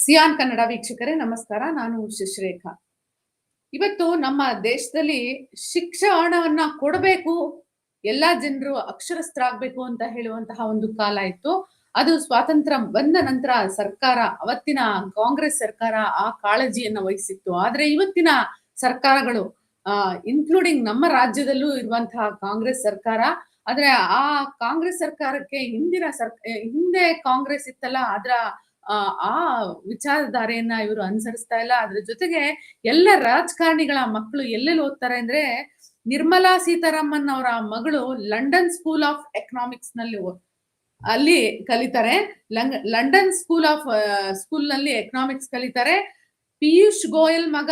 Xi'an Kannada ವೀಕ್ಷಕರೇ, ನಮಸ್ಕಾರ. ನಾನು ಶುಶ್ರೇಖಾ. ಇವತ್ತು ನಮ್ಮ ದೇಶದಲ್ಲಿ ಶಿಕ್ಷಣವನ್ನ ಕೊಡಬೇಕು, ಎಲ್ಲಾ ಜನರು ಅಕ್ಷರಸ್ಥರಾಗ್ಬೇಕು ಅಂತ ಹೇಳುವಂತಹ ಒಂದು ಕಾಲ ಇತ್ತು. ಅದು ಸ್ವಾತಂತ್ರ್ಯ ಬಂದ ನಂತರ ಸರ್ಕಾರ, ಅವತ್ತಿನ ಕಾಂಗ್ರೆಸ್ ಸರ್ಕಾರ ಆ ಕಾಳಜಿಯನ್ನ ವಹಿಸಿತ್ತು. ಆದ್ರೆ ಇವತ್ತಿನ ಸರ್ಕಾರಗಳು ಇನ್ಕ್ಲೂಡಿಂಗ್ ನಮ್ಮ ರಾಜ್ಯದಲ್ಲೂ ಇರುವಂತಹ ಕಾಂಗ್ರೆಸ್ ಸರ್ಕಾರ, ಆದ್ರೆ ಆ ಕಾಂಗ್ರೆಸ್ ಸರ್ಕಾರಕ್ಕೆ ಹಿಂದಿನ ಸರ್ ಹಿಂದೆ ಕಾಂಗ್ರೆಸ್ ಇತ್ತಲ್ಲ, ಅದ್ರ ಆ ವಿಚಾರಧಾರೆಯನ್ನ ಇವರು ಅನುಸರಿಸ್ತಾ ಇಲ್ಲ. ಅದ್ರ ಜೊತೆಗೆ ಎಲ್ಲ ರಾಜಕಾರಣಿಗಳ ಮಕ್ಕಳು ಎಲ್ಲೆಲ್ಲಿ ಓದ್ತಾರೆ ಅಂದ್ರೆ ನಿರ್ಮಲಾ ಸೀತಾರಾಮನ್ ಅವರ ಮಗಳು ಲಂಡನ್ ಸ್ಕೂಲ್ ಆಫ್ ಎಕನಾಮಿಕ್ಸ್ನಲ್ಲಿ ಅಲ್ಲಿ ಕಲಿತಾರೆ. ಲಂಡನ್ ಸ್ಕೂಲ್ ಆಫ್ ಸ್ಕೂಲ್ನಲ್ಲಿ ಎಕನಾಮಿಕ್ಸ್ ಕಲಿತಾರೆ. ಪಿಯೂಷ್ ಗೋಯಲ್ ಮಗ,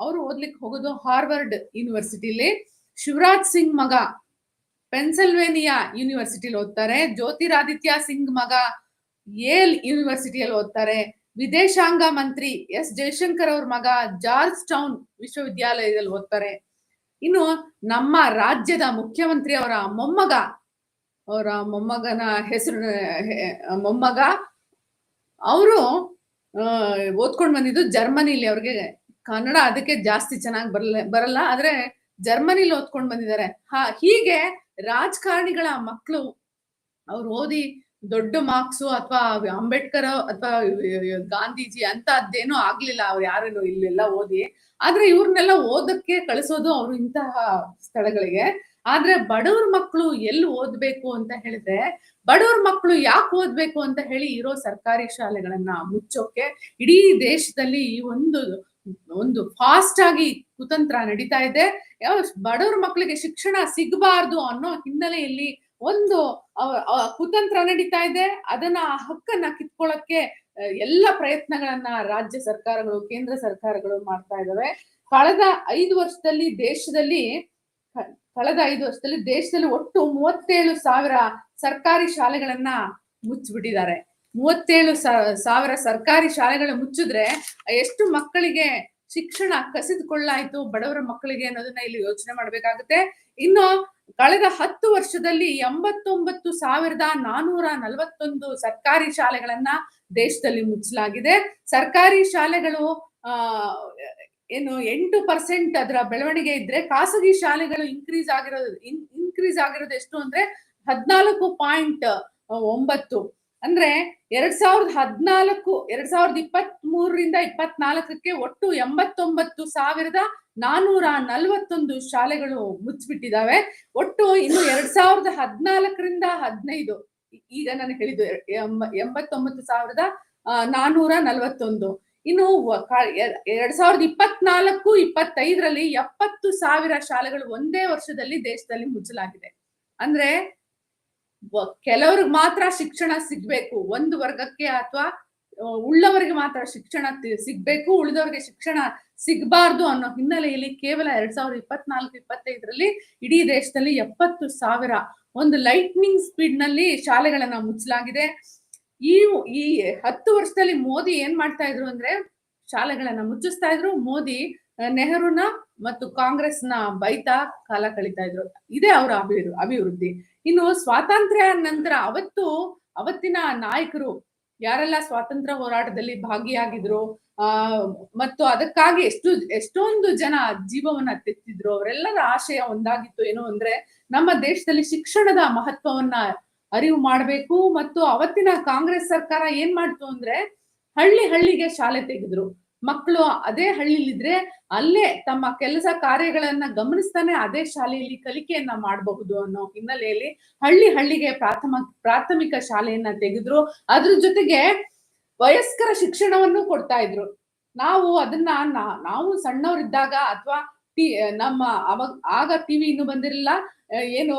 ಅವರು ಓದ್ಲಿಕ್ಕೆ ಹೋಗೋದು ಹಾರ್ವರ್ಡ್ ಯೂನಿವರ್ಸಿಟಿಲಿ ಶಿವರಾಜ್ ಸಿಂಗ್ ಮಗ, ಪೆನ್ಸಿಲ್ವೇನಿಯಾ ಯೂನಿವರ್ಸಿಟಿಲಿ ಓದ್ತಾರೆ. ಜ್ಯೋತಿರಾದಿತ್ಯ ಸಿಂಗ್ ಮಗ ಯೇಲ್ ಯೂನಿವರ್ಸಿಟಿಯಲ್ಲಿ ಓದ್ತಾರೆ. ವಿದೇಶಾಂಗ ಮಂತ್ರಿ ಎಸ್. ಜಯಶಂಕರ್ ಅವ್ರ ಮಗ ಜಾರ್ಜ್ ಟೌನ್ ವಿಶ್ವವಿದ್ಯಾಲಯದಲ್ಲಿ ಓದ್ತಾರೆ. ಇನ್ನು ನಮ್ಮ ರಾಜ್ಯದ ಮುಖ್ಯಮಂತ್ರಿ ಅವರ ಮೊಮ್ಮಗ, ಅವರ ಮೊಮ್ಮಗನ ಹೆಸರು ಮೊಮ್ಮಗ, ಅವರು ಓದ್ಕೊಂಡು ಬಂದಿದ್ದು ಜರ್ಮನಿಲಿ. ಅವ್ರಿಗೆ ಕನ್ನಡ ಅದಕ್ಕೆ ಜಾಸ್ತಿ ಚೆನ್ನಾಗಿ ಬರಲ್ಲ ಬರಲ್ಲ, ಆದ್ರೆ ಜರ್ಮನಿಲಿ ಓದ್ಕೊಂಡು ಬಂದಿದ್ದಾರೆ. ಹಾ, ಹೀಗೆ ರಾಜಕಾರಣಿಗಳ ಮಕ್ಕಳು ಅವ್ರು ಓದಿ ದೊಡ್ಡ ಮಾರ್ಕ್ಸು ಅಥವಾ ಅಂಬೇಡ್ಕರ್ ಅಥವಾ ಗಾಂಧೀಜಿ ಅಂತ ಅದೇನೋ ಆಗ್ಲಿಲ್ಲ. ಅವ್ರು ಯಾರೇನೋ ಇಲ್ಲೆಲ್ಲ ಓದಿ. ಆದ್ರೆ ಇವ್ರನ್ನೆಲ್ಲ ಓದಕ್ಕೆ ಕಳಿಸೋದು ಅವ್ರು ಇಂತಹ ಸ್ಥಳಗಳಿಗೆ. ಆದ್ರೆ ಬಡವ್ರ ಮಕ್ಕಳು ಎಲ್ಲಿ ಓದ್ಬೇಕು ಅಂತ ಹೇಳಿದ್ರೆ, ಬಡವ್ರ ಮಕ್ಕಳು ಯಾಕೆ ಓದ್ಬೇಕು ಅಂತ ಹೇಳಿ ಇರೋ ಸರ್ಕಾರಿ ಶಾಲೆಗಳನ್ನ ಮುಚ್ಚೋಕೆ ಇಡೀ ದೇಶದಲ್ಲಿ ಈ ಒಂದು ಒಂದು ಫಾಸ್ಟ್ ಆಗಿ ಕುತಂತ್ರ ನಡೀತಾ ಇದೆ. ಬಡವ್ರ ಮಕ್ಕಳಿಗೆ ಶಿಕ್ಷಣ ಸಿಗಬಾರ್ದು ಅನ್ನೋ ಹಿನ್ನೆಲೆಯಲ್ಲಿ ಒಂದು ಕುತಂತ್ರ ನಡೀತಾ ಇದೆ. ಅದನ್ನ ಆ ಹಕ್ಕನ್ನ ಕಿತ್ಕೊಳ್ಳಕ್ಕೆ ಎಲ್ಲ ಪ್ರಯತ್ನಗಳನ್ನ ರಾಜ್ಯ ಸರ್ಕಾರಗಳು, ಕೇಂದ್ರ ಸರ್ಕಾರಗಳು ಮಾಡ್ತಾ ಇದಾವೆ. ಕಳೆದ ಐದು ವರ್ಷದಲ್ಲಿ ದೇಶದಲ್ಲಿ ಕಳೆದ ಐದು ವರ್ಷದಲ್ಲಿ ದೇಶದಲ್ಲಿ ಒಟ್ಟು ಮೂವತ್ತೇಳು ಸಾವಿರ ಸರ್ಕಾರಿ ಶಾಲೆಗಳನ್ನ ಮುಚ್ಚಿಬಿಟ್ಟಿದ್ದಾರೆ. ಮೂವತ್ತೇಳು ಸಾವಿರ ಸರ್ಕಾರಿ ಶಾಲೆಗಳು ಮುಚ್ಚಿದ್ರೆ ಎಷ್ಟು ಮಕ್ಕಳಿಗೆ ಶಿಕ್ಷಣ ಕಸಿದುಕೊಳ್ಳಾಯ್ತು, ಬಡವರ ಮಕ್ಕಳಿಗೆ ಅನ್ನೋದನ್ನ ಇಲ್ಲಿ ಯೋಚನೆ ಮಾಡ್ಬೇಕಾಗುತ್ತೆ. ಇನ್ನು ಕಳೆದ ಹತ್ತು ವರ್ಷದಲ್ಲಿ ಎಂಬತ್ತೊಂಬತ್ತು ಸಾವಿರದ ನಾನೂರ ನಲವತ್ತೊಂದು ಸರ್ಕಾರಿ ಶಾಲೆಗಳನ್ನ ದೇಶದಲ್ಲಿ ಮುಚ್ಚಲಾಗಿದೆ. ಸರ್ಕಾರಿ ಶಾಲೆಗಳು, ಆ, ಏನು ಎಂಟು ಪರ್ಸೆಂಟ್ ಅದರ ಬೆಳವಣಿಗೆ ಇದ್ರೆ ಖಾಸಗಿ ಶಾಲೆಗಳು ಇನ್ಕ್ರೀಸ್ ಆಗಿರೋದು ಇನ್ಕ್ರೀಸ್ ಆಗಿರೋದು ಎಷ್ಟು ಅಂದ್ರೆ ಹದ್ನಾಲ್ಕು ಪಾಯಿಂಟ್ ಒಂಬತ್ತು. ಅಂದ್ರೆ ಎರಡ್ ಸಾವಿರದ ಹದ್ನಾಲ್ಕು, ಎರಡ್ ಸಾವಿರದ ಇಪ್ಪತ್ತ್ ಮೂರರಿಂದ ಇಪ್ಪತ್ನಾಲ್ಕಕ್ಕೆ ಒಟ್ಟು ಎಂಬತ್ತೊಂಬತ್ತು ಸಾವಿರದ ನಾನೂರ ನಲವತ್ತೊಂದು ಶಾಲೆಗಳು ಮುಚ್ಚಿಬಿಟ್ಟಿದ್ದಾವೆ ಒಟ್ಟು ಇನ್ನು ಎರಡ್ ಸಾವಿರದ ಹದ್ನಾಲ್ಕರಿಂದ ಹದಿನೈದು, ಈಗ ನಾನು ಹೇಳಿದ್ದು ಎಂಬ- ಎಂಬತ್ತೊಂಬತ್ತು ಸಾವಿರದ ನಾನೂರ ನಲವತ್ತೊಂದು. ಇನ್ನು ಎರಡ್ ಸಾವಿರದ ಇಪ್ಪತ್ನಾಲ್ಕು, ಇಪ್ಪತ್ತೈದರಲ್ಲಿ ಎಪ್ಪತ್ತು ಸಾವಿರ ಶಾಲೆಗಳು ಒಂದೇ ವರ್ಷದಲ್ಲಿ ದೇಶದಲ್ಲಿ ಮುಚ್ಚಲಾಗಿದೆ. ಅಂದ್ರೆ ಕೆಲವ್ರಿಗೆ ಮಾತ್ರ ಶಿಕ್ಷಣ ಸಿಗ್ಬೇಕು. ಒಂದು ವರ್ಗಕ್ಕೆ ಅಥವಾ ಉಳ್ಳವರಿಗೆ ಮಾತ್ರ ಶಿಕ್ಷಣ ಸಿಗ್ಬೇಕು. ಉಳಿದವರಿಗೆ ಶಿಕ್ಷಣ ಸಿಗಬಾರ್ದು ಅನ್ನೋ ಹಿನ್ನೆಲೆಯಲ್ಲಿ ಕೇವಲ ಎರಡ್ ಸಾವಿರದ ಇಪ್ಪತ್ನಾಲ್ಕು, ಇಪ್ಪತ್ತೈದರಲ್ಲಿ ಇಡೀ ದೇಶದಲ್ಲಿ ಎಪ್ಪತ್ತು ಸಾವಿರ ಒಂದು ಲೈಟ್ನಿಂಗ್ ಸ್ಪೀಡ್ನಲ್ಲಿ ಶಾಲೆಗಳನ್ನ ಮುಚ್ಚಲಾಗಿದೆ. ಈ ಈ ಹತ್ತು ವರ್ಷದಲ್ಲಿ ಮೋದಿ ಏನ್ ಮಾಡ್ತಾ ಇದ್ರು ಅಂದ್ರೆ, ಶಾಲೆಗಳನ್ನ ಮುಚ್ಚಿಸ್ತಾ ಇದ್ರು. ಮೋದಿ ನೆಹರುನ ಮತ್ತು ಕಾಂಗ್ರೆಸ್ನ ಬೈತಾ ಕಾಲ ಕಳೀತಾ ಇದ್ರು. ಇದೇ ಅವರ ಅಭಿವೃ ಅಭಿವೃದ್ಧಿ. ಇನ್ನು ಸ್ವಾತಂತ್ರ್ಯ ನಂತರ ಅವತ್ತು ಅವತ್ತಿನ ನಾಯಕರು ಯಾರೆಲ್ಲ ಸ್ವಾತಂತ್ರ್ಯ ಹೋರಾಟದಲ್ಲಿ ಭಾಗಿಯಾಗಿದ್ರು? ಆ ಮತ್ತು ಅದಕ್ಕಾಗಿ ಎಷ್ಟು, ಎಷ್ಟೊಂದು ಜನ ಜೀವವನ್ನ ತೆತ್ತಿದ್ರು? ಅವರೆಲ್ಲರ ಆಶಯ ಒಂದಾಗಿತ್ತು ಏನು ಅಂದ್ರೆ ನಮ್ಮ ದೇಶದಲ್ಲಿ ಶಿಕ್ಷಣದ ಮಹತ್ವವನ್ನ ಅರಿವು ಮಾಡಬೇಕು ಮತ್ತು ಅವತ್ತಿನ ಕಾಂಗ್ರೆಸ್ ಸರ್ಕಾರ ಏನ್ ಮಾಡ್ತು ಅಂದ್ರೆ ಹಳ್ಳಿ ಹಳ್ಳಿಗೆ ಶಾಲೆ ತೆಗೆದ್ರು. ಮಕ್ಕಳು ಅದೇ ಹಳ್ಳಿಲಿದ್ರೆ ಅಲ್ಲೇ ತಮ್ಮ ಕೆಲಸ ಕಾರ್ಯಗಳನ್ನ ಗಮನಿಸ್ತಾನೆ ಅದೇ ಶಾಲೆಯಲ್ಲಿ ಕಲಿಕೆಯನ್ನ ಮಾಡಬಹುದು ಅನ್ನೋ ಹಿನ್ನೆಲೆಯಲ್ಲಿ ಹಳ್ಳಿ ಹಳ್ಳಿಗೆ ಪ್ರಾಥಮ, ಪ್ರಾಥಮಿಕ ಶಾಲೆಯನ್ನ ತೆಗೆದ್ರು. ಅದ್ರ ಜೊತೆಗೆ ವಯಸ್ಕರ ಶಿಕ್ಷಣವನ್ನು ಕೊಡ್ತಾ ಇದ್ರು. ನಾವು ಅದನ್ನ ನಾವು ಸಣ್ಣವರಿದ್ದಾಗ ಅಥವಾ ನಮ್ಮ ಅವಾಗ ಆಗ ಟಿವಿ ಇನ್ನು ಬಂದಿರಲಿಲ್ಲ. ಏನು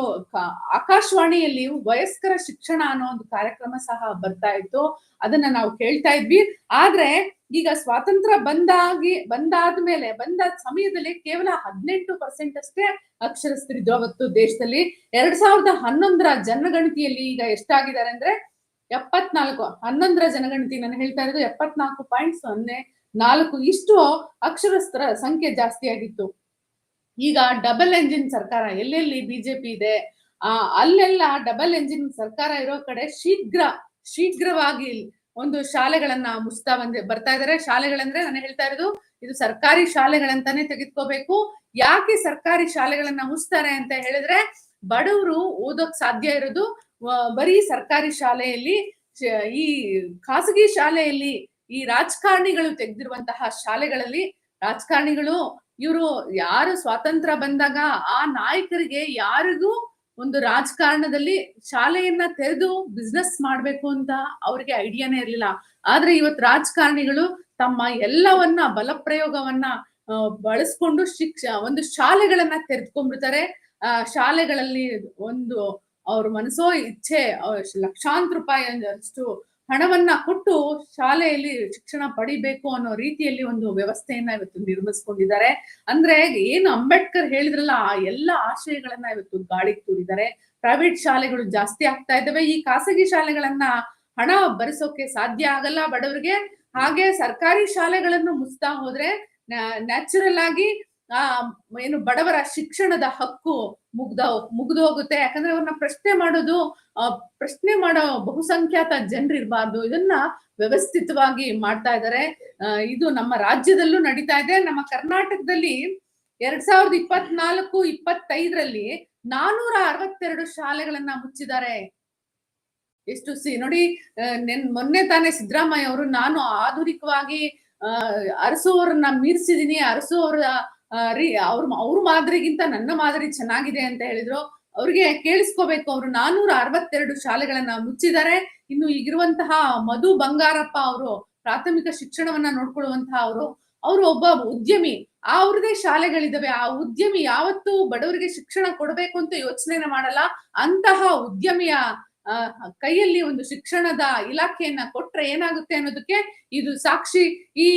ಆಕಾಶವಾಣಿಯಲ್ಲಿ ವಯಸ್ಕರ ಶಿಕ್ಷಣ ಅನ್ನೋ ಒಂದು ಕಾರ್ಯಕ್ರಮ ಸಹ ಬರ್ತಾ ಇತ್ತು. ಅದನ್ನ ನಾವು ಕೇಳ್ತಾ ಇದ್ವಿ. ಆದ್ರೆ ಈಗ ಸ್ವಾತಂತ್ರ್ಯ ಬಂದಾಗಿ, ಬಂದಾದ್ಮೇಲೆ, ಬಂದ ಸಮಯದಲ್ಲಿ ಕೇವಲ ಹದಿನೆಂಟು ಪರ್ಸೆಂಟ್ ಅಷ್ಟೇ ಅಕ್ಷರಸ್ಥರಿದ್ದು ಅವತ್ತು ದೇಶದಲ್ಲಿ. ಎರಡ್ ಸಾವಿರದ ಹನ್ನೊಂದರ ಜನಗಣತಿಯಲ್ಲಿ ಈಗ ಎಷ್ಟಾಗಿದ್ದಾರೆ ಅಂದ್ರೆ ಎಪ್ಪತ್ನಾಲ್ಕು, ಹನ್ನೊಂದರ ಜನಗಣತಿ ನಾನು ಹೇಳ್ತಾ ಇರೋದು ಎಪ್ಪತ್ನಾಲ್ಕು ಪಾಯಿಂಟ್ ಸೊನ್ನೆ ನಾಲ್ಕು ಇಷ್ಟು ಅಕ್ಷರಸ್ಥರ ಸಂಖ್ಯೆ ಜಾಸ್ತಿ ಆಗಿತ್ತು. ಈಗ ಡಬಲ್ ಎಂಜಿನ್ ಸರ್ಕಾರ, ಎಲ್ಲೆಲ್ಲಿ ಬಿಜೆಪಿ ಇದೆ, ಆ, ಅಲ್ಲೆಲ್ಲ ಡಬಲ್ ಎಂಜಿನ್ ಸರ್ಕಾರ ಇರೋ ಕಡೆ ಶೀಘ್ರ, ಶೀಘ್ರವಾಗಿ ಒಂದು ಶಾಲೆಗಳನ್ನ ಮುಚ್ತಾ ಬಂದ್ ಬರ್ತಾ ಇದಾರೆ. ಶಾಲೆಗಳಂದ್ರೆ ನಾನು ಹೇಳ್ತಾ ಇರೋದು, ಇದು ಸರ್ಕಾರಿ ಶಾಲೆಗಳಂತಾನೆ ತೆಗೆದುಕೋಬೇಕು. ಯಾಕೆ ಸರ್ಕಾರಿ ಶಾಲೆಗಳನ್ನ ಮುಚ್ತಾರೆ ಅಂತ ಹೇಳಿದ್ರೆ, ಬಡವರು ಓದೋಕ್ ಸಾಧ್ಯ ಇರೋದು ಬರೀ ಸರ್ಕಾರಿ ಶಾಲೆಯಲ್ಲಿ ಈ ಖಾಸಗಿ ಶಾಲೆಯಲ್ಲಿ ಈ ರಾಜಕಾರಣಿಗಳು ತೆಗೆದಿರುವಂತಹ ಶಾಲೆಗಳಲ್ಲಿ ರಾಜಕಾರಣಿಗಳು ಇವರು ಯಾರು ಸ್ವಾತಂತ್ರ್ಯ ಬಂದಾಗ ಆ ನಾಯಕರಿಗೆ ಯಾರಿಗೂ ಒಂದು ರಾಜಕಾರಣದಲ್ಲಿ ಶಾಲೆಯನ್ನ ತೆರೆದು ಬಿಸ್ನೆಸ್ ಮಾಡ್ಬೇಕು ಅಂತ ಅವ್ರಿಗೆ ಐಡಿಯಾನೇ ಇರ್ಲಿಲ್ಲ. ಆದ್ರೆ ಇವತ್ತು ರಾಜಕಾರಣಿಗಳು ತಮ್ಮ ಎಲ್ಲವನ್ನ, ಬಲಪ್ರಯೋಗವನ್ನ ಬಳಸ್ಕೊಂಡು ಶಿಕ್ಷ, ಒಂದು ಶಾಲೆಗಳನ್ನ ತೆರೆದುಕೊಂಡ್ಬಿಡ್ತಾರೆ. ಆ, ಶಾಲೆಗಳಲ್ಲಿ ಒಂದು ಅವ್ರ ಮನಸ್ಸೋ ಇಚ್ಛೆ ಲಕ್ಷಾಂತರ ರೂಪಾಯಿ ಅಷ್ಟು ಹಣವನ್ನ ಕೊಟ್ಟು ಶಾಲೆಯಲ್ಲಿ ಶಿಕ್ಷಣ ಪಡಿಬೇಕು ಅನ್ನೋ ರೀತಿಯಲ್ಲಿ ಒಂದು ವ್ಯವಸ್ಥೆಯನ್ನ ಇವತ್ತು ನಿರ್ಮಿಸ್ಕೊಂಡಿದ್ದಾರೆ. ಅಂದ್ರೆ ಏನು ಅಂಬೇಡ್ಕರ್ ಹೇಳಿದ್ರಲ್ಲ, ಆ ಎಲ್ಲ ಆಶಯಗಳನ್ನ ಇವತ್ತು ಗಾಳಿಗೆ ತೂರಿದ್ದಾರೆ. ಪ್ರೈವೇಟ್ ಶಾಲೆಗಳು ಜಾಸ್ತಿ ಆಗ್ತಾ ಇದ್ದಾವೆ. ಈ ಖಾಸಗಿ ಶಾಲೆಗಳನ್ನ ಹಣ ಭರಿಸೋಕೆ ಸಾಧ್ಯ ಆಗಲ್ಲ ಬಡವರಿಗೆ. ಹಾಗೆ ಸರ್ಕಾರಿ ಶಾಲೆಗಳನ್ನು ಮುಚ್ತಾ ಹೋದ್ರೆ ನ್ಯಾಚುರಲ್ ಆಗಿ ಆ, ಏನು ಬಡವರ ಶಿಕ್ಷಣದ ಹಕ್ಕು ಮುಗ್ದ, ಮುಗ್ದು ಹೋಗುತ್ತೆ. ಯಾಕಂದ್ರೆ ಅವ್ರನ್ನ ಪ್ರಶ್ನೆ ಮಾಡೋದು ಪ್ರಶ್ನೆ ಮಾಡೋ ಬಹುಸಂಖ್ಯಾತ ಜನರಿರಬಾರ್ದು. ಇದನ್ನ ವ್ಯವಸ್ಥಿತವಾಗಿ ಮಾಡ್ತಾ ಇದ್ದಾರೆ ಇದು ನಮ್ಮ ರಾಜ್ಯದಲ್ಲೂ ನಡೀತಾ ಇದೆ. ನಮ್ಮ ಕರ್ನಾಟಕದಲ್ಲಿ ಎರಡ್ ಸಾವಿರದ ಇಪ್ಪತ್ನಾಲ್ಕು, ಇಪ್ಪತ್ತೈದರಲ್ಲಿ ನಾನೂರ ಅರವತ್ತೆರಡು ಶಾಲೆಗಳನ್ನ ಮುಚ್ಚಿದ್ದಾರೆ. ಎಷ್ಟು ಸಿ, ನೋಡಿ ನೆನ್, ಮೊನ್ನೆ ತಾನೇ ಸಿದ್ದರಾಮಯ್ಯ ಅವರು ನಾನು ಆಧುನಿಕವಾಗಿ ಅಹ್ ಅರಸುವವ್ರನ್ನ ಮೀರಿಸಿದೀನಿ. ಅರಸುವವರ ರೀ, ಅವ್ರ ಅವ್ರ ಮಾದರಿಗಿಂತ ನನ್ನ ಮಾದರಿ ಚೆನ್ನಾಗಿದೆ ಅಂತ ಹೇಳಿದ್ರು. ಅವ್ರಿಗೆ ಕೇಳಿಸ್ಕೋಬೇಕು ಅವರು. ನಾನೂರ ಅರವತ್ತೆರಡು ಶಾಲೆಗಳನ್ನ ಮುಚ್ಚಿದ್ದಾರೆ ಇನ್ನು ಈಗಿರುವಂತಹ ಮಧು ಬಂಗಾರಪ್ಪ ಅವರು, ಪ್ರಾಥಮಿಕ ಶಿಕ್ಷಣವನ್ನ ನೋಡ್ಕೊಳ್ಳುವಂತಹ ಅವರು ಅವರು ಒಬ್ಬ ಉದ್ಯಮಿ. ಆ ಅವ್ರದೇ ಶಾಲೆಗಳಿದಾವೆ. ಆ ಉದ್ಯಮಿ ಯಾವತ್ತು ಬಡವರಿಗೆ ಶಿಕ್ಷಣ ಕೊಡಬೇಕು ಅಂತ ಯೋಚನೆನ ಮಾಡಲ್ಲ. ಅಂತಹ ಉದ್ಯಮಿಯ ಕೈಯಲ್ಲಿ ಒಂದು ಶಿಕ್ಷಣದ ಇಲಾಖೆಯನ್ನ ಕೊಟ್ರೆ ಏನಾಗುತ್ತೆ ಅನ್ನೋದಕ್ಕೆ ಇದು ಸಾಕ್ಷಿ. ಈ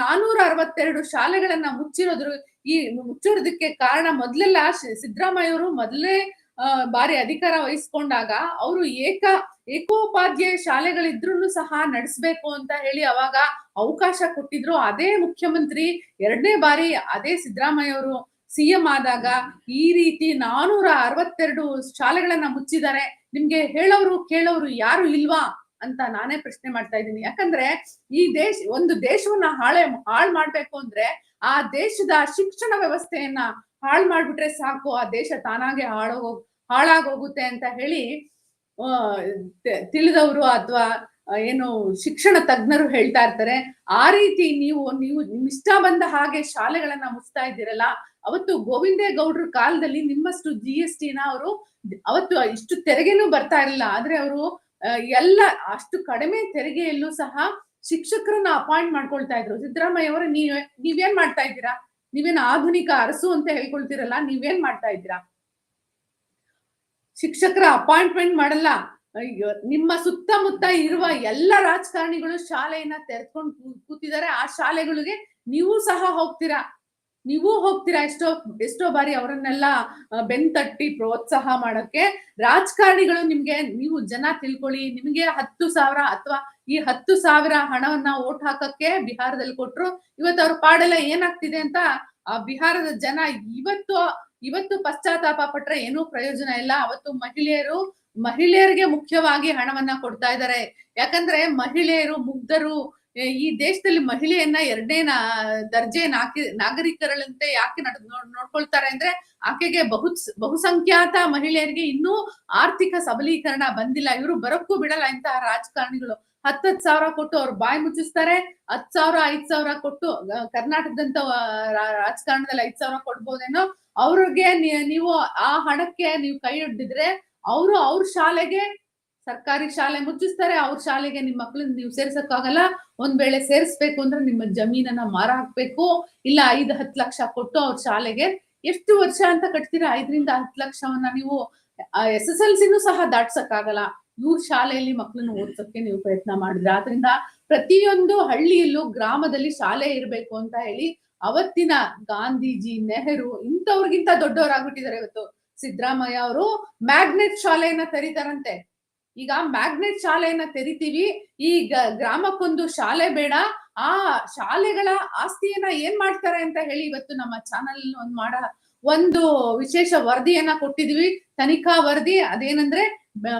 ನಾನೂರ ಅರವತ್ತೆರಡು ಶಾಲೆಗಳನ್ನ ಮುಚ್ಚಿರೋದ್ರು, ಈ ಮುಚ್ಚಿರೋದಕ್ಕೆ ಕಾರಣ ಮೊದ್ಲೆಲ್ಲ ಸಿದ್ದರಾಮಯ್ಯವರು ಮೊದಲೇ ಬಾರಿ ಅಧಿಕಾರ ವಹಿಸ್ಕೊಂಡಾಗ ಅವರು ಏಕ ಏಕೋಪಾಧ್ಯಾಯ ಶಾಲೆಗಳಿದ್ರು ಸಹ ನಡೆಸ್ಬೇಕು ಅಂತ ಹೇಳಿ ಅವಾಗ ಅವಕಾಶ ಕೊಟ್ಟಿದ್ರು. ಅದೇ ಮುಖ್ಯಮಂತ್ರಿ, ಎರಡನೇ ಬಾರಿ ಅದೇ ಸಿದ್ದರಾಮಯ್ಯ ಅವರು ಸಿಎಂ ಆದಾಗ ಈ ರೀತಿ ನಾನೂರ ಅರವತ್ತೆರಡು ಶಾಲೆಗಳನ್ನ ಮುಚ್ಚಿದ್ದಾರೆ. ನಿಮ್ಗೆ ಹೇಳೋರು, ಕೇಳೋರು ಯಾರು ಇಲ್ವಾ ಅಂತ ನಾನೇ ಪ್ರಶ್ನೆ ಮಾಡ್ತಾ ಇದ್ದೀನಿ. ಯಾಕಂದ್ರೆ ಈ ದೇಶ, ಒಂದು ದೇಶವನ್ನ ಹಾಳೆ, ಹಾಳ್ ಮಾಡ್ಬೇಕು ಅಂದ್ರೆ ಆ ದೇಶದ ಶಿಕ್ಷಣ ವ್ಯವಸ್ಥೆಯನ್ನ ಹಾಳ್ ಮಾಡ್ಬಿಟ್ರೆ ಸಾಕು, ಆ ದೇಶ ತಾನಾಗೆ ಹಾಳೋಗೋ ಹಾಳಾಗೋಗುತ್ತೆ ಅಂತ ಹೇಳಿ ತಿಳಿದವರು ಅಥವಾ ಏನು ಶಿಕ್ಷಣ ತಜ್ಞರು ಹೇಳ್ತಾ ಇರ್ತಾರೆ. ಆ ರೀತಿ ನೀವು ನೀವು ನಿಮ್ ಇಷ್ಟ ಬಂದ ಹಾಗೆ ಶಾಲೆಗಳನ್ನ ಮುಚ್ತಾ ಇದ್ದೀರಲ್ಲ ಅವತ್ತು ಗೋವಿಂದೇ ಗೌಡ್ರ ಕಾಲದಲ್ಲಿ ನಿಮ್ಮಷ್ಟು ಜಿ ಎಸ್ ಟಿನ ಅವರು ಅವತ್ತು ಇಷ್ಟು ತೆರಿಗೆನೂ ಬರ್ತಾ ಇರಲಿಲ್ಲ. ಆದ್ರೆ ಅವರು ಎಲ್ಲ ಅಷ್ಟು ಕಡಿಮೆ ತೆರಿಗೆಯಲ್ಲೂ ಸಹ ಶಿಕ್ಷಕರನ್ನ ಅಪಾಯಿಂಟ್ ಮಾಡ್ಕೊಳ್ತಾ ಇದ್ರು. ಸಿದ್ದರಾಮಯ್ಯ ಅವರು, ನೀವ್, ನೀವೇನ್ ಮಾಡ್ತಾ ಇದ್ದೀರಾ? ನೀವೇನ್ ಆಧುನಿಕ ಅರಸು ಅಂತ ಹೇಳ್ಕೊಳ್ತಿರಲ್ಲ, ನೀವೇನ್ ಮಾಡ್ತಾ ಇದ್ದೀರಾ? ಶಿಕ್ಷಕರ ಅಪಾಯಿಂಟ್ಮೆಂಟ್ ಮಾಡಲ್ಲ. ನಿಮ್ಮ ಸುತ್ತಮುತ್ತ ಇರುವ ಎಲ್ಲ ರಾಜಕಾರಣಿಗಳು ಶಾಲೆಯನ್ನ ತೆರೆದ್ಕೊಂಡು ಕೂತಿದ್ದಾರೆ. ಆ ಶಾಲೆಗಳಿಗೆ ನೀವು ಸಹ ಹೋಗ್ತೀರಾ? ನೀವು ಹೋಗ್ತೀರಾ? ಎಷ್ಟೋ ಎಷ್ಟೋ ಬಾರಿ ಅವರನ್ನೆಲ್ಲ ತಟ್ಟಿ ಪ್ರೋತ್ಸಾಹ ಮಾಡಕ್ಕೆ ರಾಜಕಾರಣಿಗಳು ನಿಮ್ಗೆ, ನೀವು ಜನ ತಿಳ್ಕೊಳ್ಳಿ, ನಿಮ್ಗೆ ಹತ್ತು ಸಾವಿರ ಅಥವಾ ಈ ಹತ್ತು ಸಾವಿರ ಹಣವನ್ನ ಓಟ್ ಹಾಕಕ್ಕೆ ಬಿಹಾರದಲ್ಲಿ ಕೊಟ್ರು, ಇವತ್ತು ಅವ್ರ ಪಾಡೆಲ್ಲ ಏನಾಗ್ತಿದೆ ಅಂತ ಆ ಬಿಹಾರದ ಜನ ಇವತ್ತು ಇವತ್ತು ಪಶ್ಚಾತ್ತಾಪ ಪಟ್ರೆ ಏನೂ ಪ್ರಯೋಜನ ಇಲ್ಲ. ಅವತ್ತು ಮಹಿಳೆಯರು, ಮಹಿಳೆಯರಿಗೆ ಮುಖ್ಯವಾಗಿ ಹಣವನ್ನ ಕೊಡ್ತಾ ಇದ್ದಾರೆ. ಯಾಕಂದ್ರೆ ಮಹಿಳೆಯರು, ಮುಗ್ಧರು ಈ ದೇಶದಲ್ಲಿ ಮಹಿಳೆಯನ್ನ ಎರಡನೇ ದರ್ಜೆ ನಾಕಿ, ನಾಗರಿಕರಂತೆ ಯಾಕೆ ನಡ್ ನೋಡ್- ನೋಡ್ಕೊಳ್ತಾರೆ ಅಂದ್ರೆ ಆಕೆಗೆ ಬಹು ಬಹುಸಂಖ್ಯಾತ ಮಹಿಳೆಯರಿಗೆ ಇನ್ನೂ ಆರ್ಥಿಕ ಸಬಲೀಕರಣ ಬಂದಿಲ್ಲ. ಇವರು ಬರಕ್ಕೂ ಬಿಡಲ್ಲ ಇಂತಹ ರಾಜಕಾರಣಿಗಳು. ಹತ್ತತ್ ಸಾವಿರ ಕೊಟ್ಟು ಅವ್ರು ಬಾಯಿ ಮುಚ್ಚಿಸ್ತಾರೆ ಹತ್ ಸಾವಿರ, ಐದ್ ಸಾವಿರ ಕೊಟ್ಟು ಕರ್ನಾಟಕದಂತ ರಾಜಕಾರಣದಲ್ಲಿ ಐದ್ ಸಾವಿರ ಕೊಡ್ಬೋದೇನೋ, ಅವ್ರಿಗೆ ನೀವು ಆ ಹಣಕ್ಕೆ ನೀವು ಕೈ ಹಿಡಿದ್ರೆ ಅವರು ಅವ್ರ ಶಾಲೆಗೆ ಸರ್ಕಾರಿ ಶಾಲೆ ಮುಚ್ಚಿಸ್ತಾರೆ, ಅವ್ರ ಶಾಲೆಗೆ ನಿಮ್ಮ ಮಕ್ಳನ್ನ ನೀವು ಸೇರ್ಸಕ್ಕಾಗಲ್ಲ. ಒಂದ್ ವೇಳೆ ಸೇರಿಸ್ಬೇಕು ಅಂದ್ರೆ ನಿಮ್ಮ ಜಮೀನನ್ನ ಮಾರ ಹಾಕ್ಬೇಕು. ಇಲ್ಲ ಐದ್ ಹತ್ ಲಕ್ಷ ಕೊಟ್ಟು ಅವ್ರ ಶಾಲೆಗೆ ಎಷ್ಟು ವರ್ಷ ಅಂತ ಕಟ್ತೀರಾ? ಐದರಿಂದ ಹತ್ತು ಲಕ್ಷವನ್ನ ನೀವು ಎಸ್ ಎಸ್ ಎಲ್ ಸಿನೂ ಸಹ ದಾಟ್ಸಕ್ಕಾಗಲ್ಲ. ಇವ್ರ ಶಾಲೆಯಲ್ಲಿ ಮಕ್ಕಳನ್ನ ಓದ್ಸಕ್ಕೆ ನೀವು ಪ್ರಯತ್ನ ಮಾಡಿದ್ರೆ. ಆದ್ರಿಂದ ಪ್ರತಿಯೊಂದು ಹಳ್ಳಿಯಲ್ಲೂ ಗ್ರಾಮದಲ್ಲಿ ಶಾಲೆ ಇರ್ಬೇಕು ಅಂತ ಹೇಳಿ ಅವತ್ತಿನ ಗಾಂಧೀಜಿ, ನೆಹರು ಇಂಥವ್ರಿಗಿಂತ ದೊಡ್ಡವರಾಗ್ಬಿಟ್ಟಿದ್ದಾರೆ ಇವತ್ತು ಸಿದ್ದರಾಮಯ್ಯ ಅವರು ಮ್ಯಾಗ್ನೆಟ್ ಶಾಲೆಯನ್ನ ತೆರೀತಾರಂತೆ. ಈಗ ಮ್ಯಾಗ್ನೆಟ್ ಶಾಲೆಯನ್ನ ತೆರಿತೀವಿ. ಈ ಗ್ರಾಮಕ್ಕೊಂದು ಶಾಲೆ ಬೇಡ. ಆ ಶಾಲೆಗಳ ಆಸ್ತಿಯನ್ನ ಏನ್ ಮಾಡ್ತಾರೆ ಅಂತ ಹೇಳಿ ಇವತ್ತು ನಮ್ಮ ಚಾನಲ್ ಒಂದ್ ಮಾಡ, ಒಂದು ವಿಶೇಷ ವರದಿಯನ್ನ ಕೊಟ್ಟಿದೀವಿ. ತನಿಖಾ ವರದಿ ಅದೇನಂದ್ರೆ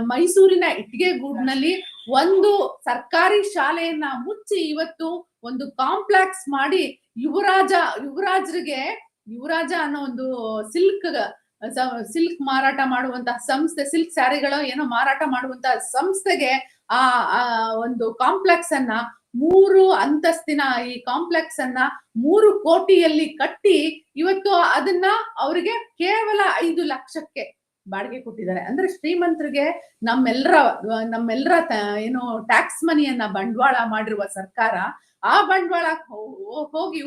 ಮೈಸೂರಿನ ಇಟ್ಟಿಗೆ ಗೂಡ್ನಲ್ಲಿ ಒಂದು ಸರ್ಕಾರಿ ಶಾಲೆಯನ್ನ ಮುಚ್ಚಿ ಇವತ್ತು ಒಂದು ಕಾಂಪ್ಲೆಕ್ಸ್ ಮಾಡಿ ಯುವರಾಜ, ಯುವರಾಜ್ರಿಗೆ, ಯುವರಾಜ ಅನ್ನೋ ಒಂದು ಸಿಲ್ಕ್ ಸಿಲ್ಕ್ ಮಾರಾಟ ಮಾಡುವಂತಹ ಸಂಸ್ಥೆ, ಸಿಲ್ಕ್ ಸ್ಯಾರಿಗಳು ಏನೋ ಮಾರಾಟ ಮಾಡುವಂತಹ ಸಂಸ್ಥೆಗೆ ಆ ಒಂದು ಕಾಂಪ್ಲೆಕ್ಸ್ ಅನ್ನ ಮೂರು ಅಂತಸ್ತಿನ ಈ ಕಾಂಪ್ಲೆಕ್ಸ್ ಅನ್ನ ಮೂರು ಕೋಟಿಯಲ್ಲಿ ಕಟ್ಟಿ ಇವತ್ತು ಅದನ್ನ ಅವರಿಗೆ ಕೇವಲ ಐದು ಲಕ್ಷಕ್ಕೆ ಬಾಡಿಗೆ ಕೊಟ್ಟಿದ್ದಾರೆ. ಅಂದ್ರೆ ಶ್ರೀಮಂತರಿಗೆ ನಮ್ಮೆಲ್ಲರ ನಮ್ಮೆಲ್ಲರ ಏನು ಟ್ಯಾಕ್ಸ್ ಮನಿಯನ್ನ ಬಂಡವಾಳ ಮಾಡಿರುವ ಸರ್ಕಾರ ಆ ಬಂಡವಾಳ ಹೋಗಿ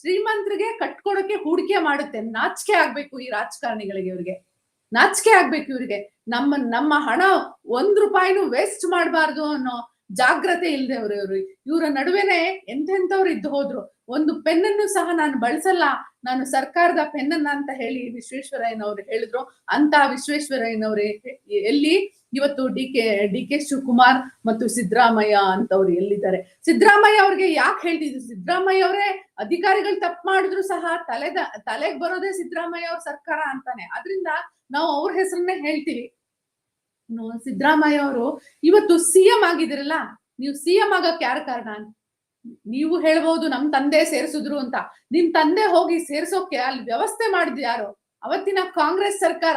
ಶ್ರೀಮಂತರಿಗೆ ಕಟ್ಕೊಡಕ್ಕೆ ಹೂಡಿಕೆ ಮಾಡುತ್ತೆ. ನಾಚಿಕೆ ಆಗ್ಬೇಕು ಈ ರಾಜಕಾರಣಿಗಳಿಗೆ ಇವ್ರಿಗೆ. ನಾಚಿಕೆ ಆಗ್ಬೇಕು ಇವ್ರಿಗೆ. ನಮ್ಮ ನಮ್ಮ ಹಣ ಒಂದ್ ರೂಪಾಯಿನೂ ವೇಸ್ಟ್ ಮಾಡಬಾರ್ದು ಅನ್ನೋ ಜಾಗ್ರತೆ ಅವ್ರು, ಇವ್ರು. ಇವರ ನಡುವೆನೆ ಎಂತೆಂಥವ್ರು ಇದ್ದು ಹೋದ್ರು. ಒಂದು ಪೆನ್ನನ್ನು ಸಹ ನಾನು ಬಳಸಲ್ಲ. ನಾನು ಸರ್ಕಾರದ ಪೆನ್ನನ್ನ ಅಂತ ಹೇಳಿ ವಿಶ್ವೇಶ್ವರಯ್ಯನವ್ರು ಹೇಳಿದ್ರು. ಅಂತ ವಿಶ್ವೇಶ್ವರಯ್ಯನವ್ರೆ ಎಲ್ಲಿ? ಇವತ್ತು D K D K Shivakumar ಮತ್ತು ಸಿದ್ದರಾಮಯ್ಯ ಅಂತವ್ರು ಎಲ್ಲಿದ್ದಾರೆ? ಸಿದ್ದರಾಮಯ್ಯ ಅವ್ರಿಗೆ ಯಾಕೆ ಹೇಳ್ತಿದ್ರು? ಸಿದ್ದರಾಮಯ್ಯ ಅವರೇ ಅಧಿಕಾರಿಗಳು ತಪ್ಪು ಮಾಡಿದ್ರು ಸಹ. ತಲೆದ, ತಲೆಗೆ ಬರೋದೇ ಸಿದ್ದರಾಮಯ್ಯ ಅವ್ರ ಸರ್ಕಾರ ಅಂತಾನೆ. ಅದರಿಂದ ನಾವು ಅವ್ರ ಹೆಸರನ್ನೇ ಹೇಳ್ತೀವಿ. ಸಿದ್ದರಾಮಯ್ಯ ಅವರು, ಇವತ್ತು ಸಿಎಂ ಆಗಿದಿರಲ್ಲ ನೀವು ಸಿಎಂ ಆಗಕ್ಕೆ ಯಾರ ಕಾರಣ? ನೀವು ಹೇಳ್ಬಹುದು ನಮ್ ತಂದೆ ಸೇರಿಸಿದ್ರು ಅಂತ. ನಿಮ್ ತಂದೆ ಹೋಗಿ ಸೇರ್ಸೋಕೆ ಅಲ್ಲಿ ವ್ಯವಸ್ಥೆ ಮಾಡಿದ್ ಯಾರು? ಅವತ್ತಿನ ಕಾಂಗ್ರೆಸ್ ಸರ್ಕಾರ.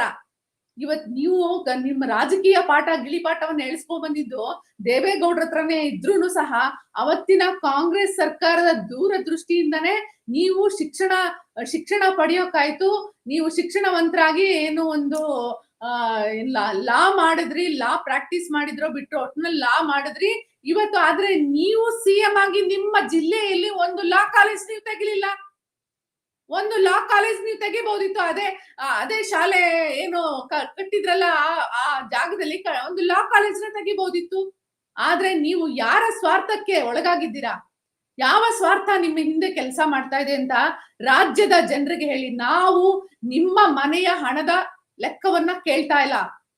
ಇವತ್ ನೀವು ನಿಮ್ಮ ರಾಜಕೀಯ ಪಾಠ ಗಿಳಿಪಾಠವನ್ನ ಎಳಿಸ್ಕೊಂಡ್ ಬಂದಿದ್ದು, ದೇವೇಗೌಡ್ರ ಹತ್ರನೇ ಇದ್ರೂನು ಸಹ ಅವತ್ತಿನ ಕಾಂಗ್ರೆಸ್ ಸರ್ಕಾರದ ದೂರದೃಷ್ಟಿಯಿಂದನೇ ನೀವು ಶಿಕ್ಷಣ ಶಿಕ್ಷಣ ಪಡೆಯೋಕಾಯ್ತು. ನೀವು ಶಿಕ್ಷಣವಂತರಾಗಿ ಏನು ಒಂದು ಲಾ ಮಾಡಿದ್ರಿ, ಲಾ ಪ್ರಾಕ್ಟೀಸ್ ಮಾಡಿದ್ರೋ ಬಿಟ್ರು ಒಟ್ನಲ್ಲಿ ಲಾ ಮಾಡಿದ್ರಿ, ಇವತ್ತು ಆದ್ರೆ ನೀವು ಸಿ ಎಂ ಆಗಿ ನಿಮ್ಮ ಜಿಲ್ಲೆಯಲ್ಲಿ ಒಂದು ಲಾ ಕಾಲೇಜ್ ನೀವು ತೆಗಿಲಿಲ್ಲ. ಒಂದು ಲಾ ಕಾಲೇಜ್ ನೀವು ತೆಗಿಬಹುದಿತ್ತು, ಅದೇ ಅದೇ ಶಾಲೆ ಏನು ಕಟ್ಟಿದ್ರಲ್ಲ, ಆ- ಆ ಜಾಗದಲ್ಲಿ ಒಂದು ಲಾ ಕಾಲೇಜ್ನ ತೆಗಿಬಹುದಿತ್ತು. ಆದ್ರೆ ನೀವು ಯಾರ ಸ್ವಾರ್ಥಕ್ಕೆ ಒಳಗಾಗಿದ್ದೀರಾ? ಯಾವ ಸ್ವಾರ್ಥ ನಿಮ್ಮ ಹಿಂದೆ ಕೆಲಸ ಮಾಡ್ತಾ ಇದೆ ಅಂತ ರಾಜ್ಯದ ಜನರಿಗೆ ಹೇಳಿ, ನಾವು ನಿಮ್ಮ ಮನೆಯ ಹಣದ ಲೆಕ್ಕವನ್ನ ಕೇಳ್ತಾ ಇಲ್ಲ.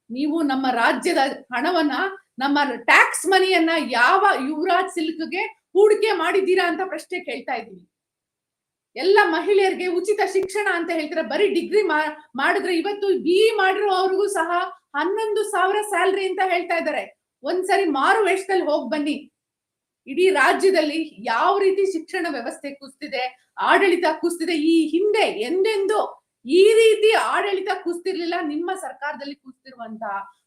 ನೀವು ನಮ್ಮ ರಾಜ್ಯದ ಹಣವನ್ನ, ನಮ್ಮ ಟ್ಯಾಕ್ಸ್ ಮನಿಯನ್ನ ಯಾವ ಯುವರಾಜ್ ಸಿಲ್ಕ್ಗೆ ಹೂಡಿಕೆ ಮಾಡಿದ್ದೀರಾ ಅಂತ ಪ್ರಶ್ನೆ ಕೇಳ್ತಾ ಇದ್ದೀನಿ. ಎಲ್ಲ ಮಹಿಳೆಯರಿಗೆ ಉಚಿತ ಶಿಕ್ಷಣ ಅಂತ ಹೇಳ್ತಾರೆ, ಬರೀ ಡಿಗ್ರಿ ಮಾಡಿದ್ರೆ ಇವತ್ತು ಬಿ ಮಾಡಿರೋ ಅವ್ರಿಗೂ ಸಹ ಹನ್ನೊಂದು ಸಾವಿರ ಸ್ಯಾಲ್ರಿ ಅಂತ ಹೇಳ್ತಾ ಇದ್ದಾರೆ. ಒಂದ್ಸರಿ ಮಾರು ವೇಷದಲ್ಲಿ ಹೋಗ್ ಬನ್ನಿ. ಇಡೀ ರಾಜ್ಯದಲ್ಲಿ ಯಾವ ರೀತಿ ಶಿಕ್ಷಣ ವ್ಯವಸ್ಥೆ ಕುಸ್ತಿದೆ, ಆಡಳಿತ ಕುಸ್ತಿದೆ, ಈ ಹಿಂದೆ ಎಂದೆಂದು ಈ ರೀತಿ ಆಡಳಿತ ಕುಸ್ತಿರ್ಲಿಲ್ಲ. ನಿಮ್ಮ ಸರ್ಕಾರದಲ್ಲಿ ಕುಸ್ತಿರುವಂತ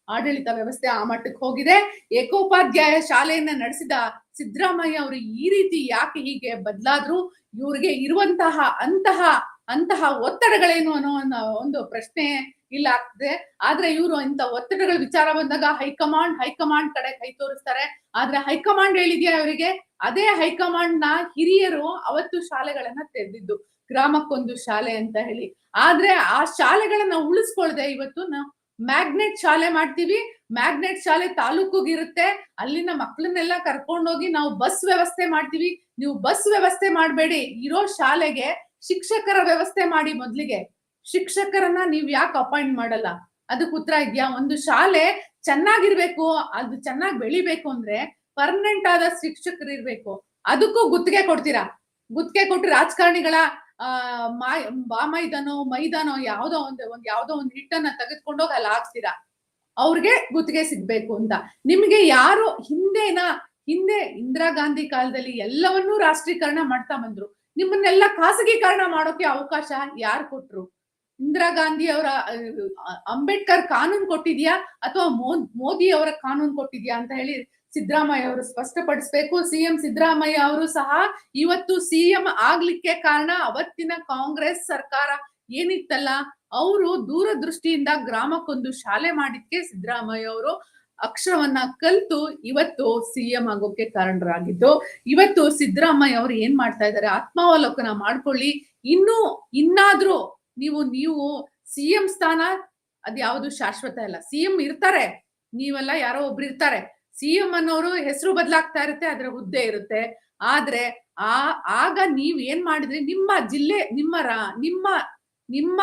ಆಡಳಿತ ವ್ಯವಸ್ಥೆ ಆ ಮಟ್ಟಕ್ಕೆ ಹೋಗಿದೆ. ಏಕೋಪಾಧ್ಯಾಯ ಶಾಲೆಯನ್ನ ನಡೆಸಿದ ಸಿದ್ದರಾಮಯ್ಯ ಅವರು ಈ ರೀತಿ ಯಾಕೆ ಹೀಗೆ ಬದಲಾದ್ರು? ಇವ್ರಿಗೆ ಇರುವಂತಹ ಅಂತಹ ಅಂತಹ ಒತ್ತಡಗಳೇನು ಅನ್ನೋ ಒಂದು- ಪ್ರಶ್ನೆ ಇಲ್ಲ ಆಗ್ತದೆ. ಆದ್ರೆ ಇವರು ಇಂತ ಒತ್ತಡಗಳ ವಿಚಾರ ಬಂದಾಗ ಹೈಕಮಾಂಡ್ ಹೈಕಮಾಂಡ್ ಕಡೆ ಕೈ ತೋರಿಸ್ತಾರೆ. ಆದ್ರೆ ಹೈಕಮಾಂಡ್ ಹೇಳಿದ್ಯಾ ಅವರಿಗೆ ಅದೇ ಹೈಕಮಾಂಡ್ನ ಹಿರಿಯರು ಅವತ್ತು ಶಾಲೆಗಳನ್ನ ತೆರೆದಿದ್ದು. ಗ್ರಾಮಕ್ಕೊಂದು ಶಾಲೆ ಅಂತ ಹೇಳಿ. ಆದ್ರೆ ಆ ಶಾಲೆಗಳನ್ನ ಉಳಿಸ್ಕೊಳ್ದೆ ಇವತ್ತು ನಾವು ಮ್ಯಾಗ್ನೆಟ್ ಶಾಲೆ ಮಾಡ್ತೀವಿ. ಮ್ಯಾಗ್ನೆಟ್ ಶಾಲೆ ತಾಲೂಕಿಗಿರುತ್ತೆ. ಅಲ್ಲಿನ ಮಕ್ಕಳನ್ನೆಲ್ಲ ಕರ್ಕೊಂಡೋಗಿ ನಾವು ಬಸ್ ವ್ಯವಸ್ಥೆ ಮಾಡ್ತೀವಿ. ನೀವು ಬಸ್ ವ್ಯವಸ್ಥೆ ಮಾಡಬೇಡಿ. ಇರೋ ಶಾಲೆಗೆ ಶಿಕ್ಷಕರ ವ್ಯವಸ್ಥೆ ಮಾಡಿ ಮೊದ್ಲಿಗೆ. ಶಿಕ್ಷಕರನ್ನ ನೀವ್ ಯಾಕೆ ಅಪಾಯಿಂಟ್ ಮಾಡಲ್ಲ? ಅದಕ್ಕೆ ಉತ್ತರ ಇದ್ಯಾ? ಒಂದು ಶಾಲೆ ಚೆನ್ನಾಗಿರ್ಬೇಕು, ಅದು ಚೆನ್ನಾಗಿ ಬೆಳಿಬೇಕು ಅಂದ್ರೆ ಪರ್ಮನೆಂಟ್ ಆದ ಶಿಕ್ಷಕರು ಇರ್ಬೇಕು ಅದಕ್ಕೂ ಗುತ್ತಿಗೆ ಕೊಡ್ತೀರಾ? ಗುತ್ತಿಗೆ ಕೊಟ್ಟು ರಾಜಕಾರಣಿಗಳ ಆ ಮಾಯ್ ಬಾಮೈದನೋ ಮೈದಾನೋ ಯಾವ್ದೋ ಒಂದು, ಒಂದ್ ಯಾವ್ದೋ ಒಂದು ಹಿಟ್ಟನ್ನ ತೆಗೆದ್ಕೊಂಡೋಗಿ ಅಲ್ಲಿ ಹಾಕ್ತೀರಾ ಅವ್ರಿಗೆ ಗುತ್ತಿಗೆ ಸಿಗ್ಬೇಕು ಅಂತ. ನಿಮ್ಗೆ ಯಾರು ಹಿಂದೆನ, ಹಿಂದೆ ಇಂದಿರಾ ಗಾಂಧಿ ಕಾಲದಲ್ಲಿ ಎಲ್ಲವನ್ನೂ ರಾಷ್ಟ್ರೀಕರಣ ಮಾಡ್ತಾ ಬಂದ್ರು. ನಿಮ್ಮನ್ನೆಲ್ಲ ಖಾಸಗೀಕರಣ ಮಾಡೋಕೆ ಅವಕಾಶ ಯಾರು ಕೊಟ್ರು? ಇಂದಿರಾ ಗಾಂಧಿ ಅವರ, ಅಂಬೇಡ್ಕರ್ ಕಾನೂನು ಕೊಟ್ಟಿದ್ಯಾ? ಅಥವಾ ಮೋದಿ ಅವರ ಕಾನೂನು ಕೊಟ್ಟಿದ್ಯಾ ಅಂತ ಹೇಳಿ ಸಿದ್ದರಾಮಯ್ಯ ಅವರು ಸ್ಪಷ್ಟಪಡಿಸ್ಬೇಕು. ಸಿಎಂ ಸಿದ್ದರಾಮಯ್ಯ ಅವರು ಸಹ ಇವತ್ತು ಸಿಎಂ ಆಗ್ಲಿಕ್ಕೆ ಕಾರಣ ಅವತ್ತಿನ ಕಾಂಗ್ರೆಸ್ ಸರ್ಕಾರ ಏನಿತ್ತಲ್ಲ, ಅವರು ದೂರದೃಷ್ಟಿಯಿಂದ ಗ್ರಾಮಕ್ಕೊಂದು ಶಾಲೆ ಮಾಡಿದ್ಕೆ ಸಿದ್ದರಾಮಯ್ಯ ಅವರು. ಅಕ್ಷರವನ್ನ ಕಲ್ತು ಇವತ್ತು ಸಿಎಂ ಆಗೋಕೆ ಕಾರಣರಾಗಿದ್ದು, ಇವತ್ತು ಸಿದ್ದರಾಮಯ್ಯ ಅವರು ಏನ್ ಮಾಡ್ತಾ ಇದ್ದಾರೆ, ಆತ್ಮಾವಲೋಕನ ಮಾಡ್ಕೊಳ್ಳಿ. ಇನ್ನು ಇನ್ನಾದ್ರೂ ನೀವು ನೀವು ಸಿಎಂ ಸ್ಥಾನ ಅದ್ಯಾವುದು ಶಾಶ್ವತ ಇಲ್ಲ. ಸಿಎಂ ಇರ್ತಾರೆ, ನೀವೆಲ್ಲ ಯಾರೋ ಒಬ್ರು ಇರ್ತಾರೆ. ಸಿಎಂ ಅನ್ನೋರು ಹೆಸರು ಬದಲಾಗ್ತಾ ಇರುತ್ತೆ, ಅದ್ರ ಹುದ್ದೆ ಇರುತ್ತೆ. ಆದ್ರೆ ಆ, ಆಗ ನೀವ್ ಏನ್ ಮಾಡಿದ್ರಿ? ನಿಮ್ಮ ಜಿಲ್ಲೆ, ನಿಮ್ಮ ನಿಮ್ಮ ನಿಮ್ಮ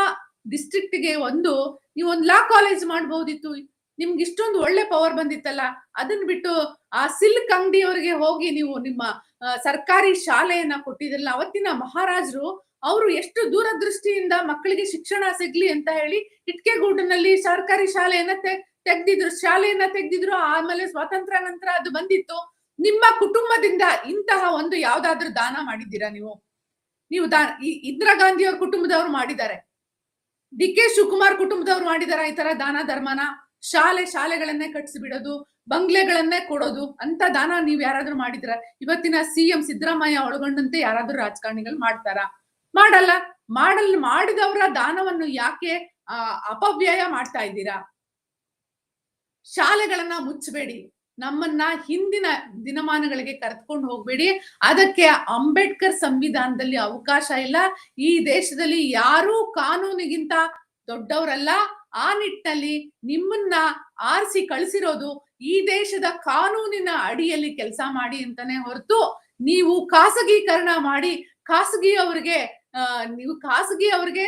ಡಿಸ್ಟ್ರಿಕ್ಟ್ಗೆ ಒಂದು, ನೀವು ಒಂದು ಲಾ ಕಾಲೇಜ್ ಮಾಡ್ಬೋದಿತ್ತು. ನಿಮ್ಗೆ ಇಷ್ಟೊಂದು ಒಳ್ಳೆ ಪವರ್ ಬಂದಿತ್ತಲ್ಲ? ಅದನ್ನ ಬಿಟ್ಟು ಆ ಸಿಲ್ಕ್ ಅಂಗಡಿಯವರಿಗೆ ಹೋಗಿ ನೀವು ನಿಮ್ಮ ಸರ್ಕಾರಿ ಶಾಲೆಯನ್ನ ಕೊಟ್ಟಿದ್ರಲ್ಲ, ಅವತ್ತಿನ ಮಹಾರಾಜರು ಅವರು ಎಷ್ಟು ದೂರದೃಷ್ಟಿಯಿಂದ ಮಕ್ಕಳಿಗೆ ಶಿಕ್ಷಣ ಸಿಗ್ಲಿ ಅಂತ ಹೇಳಿ, ಇಟ್ಕೆಗೂಡಿನಲ್ಲಿ ಸರ್ಕಾರಿ ಶಾಲೆಯನ್ನ ತೆ ತೆಗ್ದಿದ್ರು, ಶಾಲೆಯನ್ನ ತೆಗ್ದಿದ್ರು, ಆಮೇಲೆ ಸ್ವಾತಂತ್ರ್ಯ ನಂತರ ಅದು ಬಂದಿತ್ತು. ನಿಮ್ಮ ಕುಟುಂಬದಿಂದ ಇಂತಹ ಒಂದು ಯಾವ್ದಾದ್ರು ದಾನ ಮಾಡಿದ್ದೀರಾ ನೀವು? ನೀವು ದಾನ ಇಂದಿರಾ ಗಾಂಧಿ ಅವ್ರ ಕುಟುಂಬದವ್ರು ಮಾಡಿದ್ದಾರೆ. ಡಿ ಕೆ ಶಿವಕುಮಾರ್ ಕುಟುಂಬದವ್ರು ಮಾಡಿದಾರ ಈ ತರ ದಾನ ಧರ್ಮನ? ಶಾಲೆ, ಶಾಲೆಗಳನ್ನೇ ಕಟ್ಸಿಬಿಡೋದು, ಬಂಗ್ಲೆಗಳನ್ನೇ ಕೊಡೋದು ಅಂತ ದಾನ ನೀವ್ ಯಾರಾದ್ರೂ ಮಾಡಿದ್ರ ಇವತ್ತಿನ ಸಿಎಂ ಸಿದ್ದರಾಮಯ್ಯ ಒಳಗೊಂಡಂತೆ ಯಾರಾದ್ರೂ ರಾಜಕಾರಣಿಗಳು ಮಾಡ್ತಾರ? ಮಾಡಲ್ಲ, ಮಾಡಲ್, ಮಾಡಿದವರ ದಾನವನ್ನು ಯಾಕೆ ಅಪವ್ಯಯ ಮಾಡ್ತಾ ಇದ್ದೀರಾ? ಶಾಲೆಗಳನ್ನ ಮುಚ್ಚಬೇಡಿ. ನಮ್ಮನ್ನ ಹಿಂದಿನ ದಿನಮಾನಗಳಿಗೆ ಕರೆದುಕೊಂಡು ಹೋಗ್ಬೇಡಿ. ಅದಕ್ಕೆ ಅಂಬೇಡ್ಕರ್ ಸಂವಿಧಾನದಲ್ಲಿ ಅವಕಾಶ ಇಲ್ಲ. ಈ ದೇಶದಲ್ಲಿ ಯಾರೂ ಕಾನೂನಿಗಿಂತ ದೊಡ್ಡವರಲ್ಲ. ಆ ನಿಟ್ಟಿನಲ್ಲಿ ನಿಮ್ಮನ್ನ ಆರಿಸಿ ಕಳಿಸಿರೋದು ಈ ದೇಶದ ಕಾನೂನಿನ ಅಡಿಯಲ್ಲಿ ಕೆಲಸ ಮಾಡಿ ಅಂತಾನೆ ಹೊರತು ನೀವು ಖಾಸಗೀಕರಣ ಮಾಡಿ ಖಾಸಗಿ ಆ, ನೀವು ಖಾಸಗಿ ಅವರಿಗೆ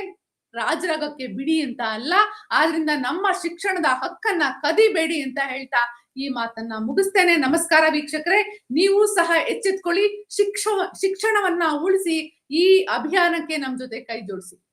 ರಾಜರಾಗಕ್ಕೆ ಬಿಡಿ ಅಂತ ಅಲ್ಲ, ಆದ್ರಿಂದ ನಮ್ಮ ಶಿಕ್ಷಣದ ಹಕ್ಕನ್ನ ಕದಿಬೇಡಿ ಅಂತ ಹೇಳ್ತಾ ಈ ಮಾತನ್ನ ಮುಗಿಸ್ತೇನೆ. ನಮಸ್ಕಾರ ವೀಕ್ಷಕರೇ. ನೀವು ಸಹ ಎಚ್ಚೆತ್ಕೊಳ್ಳಿ. ಶಿಕ್ಷ ಶಿಕ್ಷಣವನ್ನ ಉಳಿಸಿ ಈ ಅಭಿಯಾನಕ್ಕೆ ನಮ್ ಜೊತೆ ಕೈ ಜೋಡಿಸಿ.